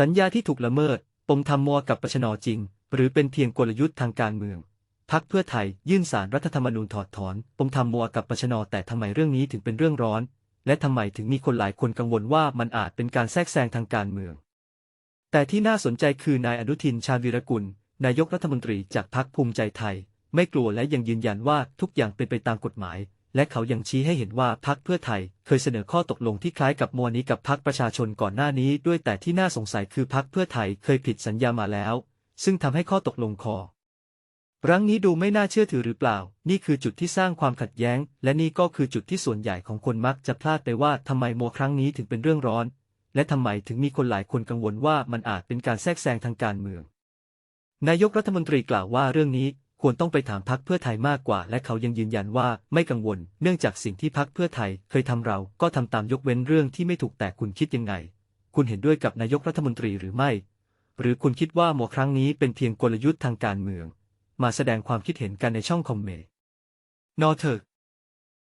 สัญญาที่ถูกละเมิด ปมทำมัวกับปชนจริง หรือเป็นเพียงกลยุทธ์ทางการเมือง พักเพื่อไทยยื่นสารรัฐธรรมนูญถอดถอน ปมทำมัวกับปชนแต่ทำไมเรื่องนี้ถึงเป็นเรื่องร้อน และทำไมถึงมีคนหลายคนกังวลว่ามันอาจเป็นการแทรกแซงทางการเมือง แต่ที่น่าสนใจคือนายอนุทินชาญวีรกุล นายกรัฐมนตรีจากพรรคภูมิใจไทย ไม่กลัวและยังยืนยันว่าทุกอย่างเป็นไปตามกฎหมาย และเขายังชี้ให้เห็นว่าพรรคเพื่อไทย เคยเสนอข้อตกลงที่คล้ายกับมวนี้กับพรรคประชาชนก่อนหน้านี้ ด้วยแต่ที่น่าสงสัยคือพรรคเพื่อไทยเคยผิดสัญญามาแล้ว ซึ่งทำให้ข้อตกลงคอรั้งนี้ดูไม่น่าเชื่อถือหรือเปล่า นี่คือจุดที่สร้างความขัดแย้ง และนี่ก็คือจุดที่ส่วนใหญ่ของคนมักจะพลาดไปว่าทำไมโมวครั้งนี้ถึงเป็นเรื่องร้อน และทำไมถึงมีคนหลายคนกังวลว่ามันอาจเป็นการแทรกแซงทางการเมือง นายกรัฐมนตรีกล่าวว่าเรื่องนี้ ควรต้องไปถามพักเพื่อไทยมากกว่า และเขายังยืนยันว่าไม่กังวล เนื่องจากสิ่งที่พักเพื่อไทยเคยทำเราก็ทำตามยกเว้นเรื่องที่ไม่ถูกแต่คุณคิดยังไง คุณเห็นด้วยกับนายกรัฐมนตรีหรือไม่ หรือคุณคิดว่าหมวครั้งนี้เป็นเพียงกลยุทธ์ทางการเมือง มาแสดงความคิดเห็นกันในช่องคอมเมนต์นอเถอะ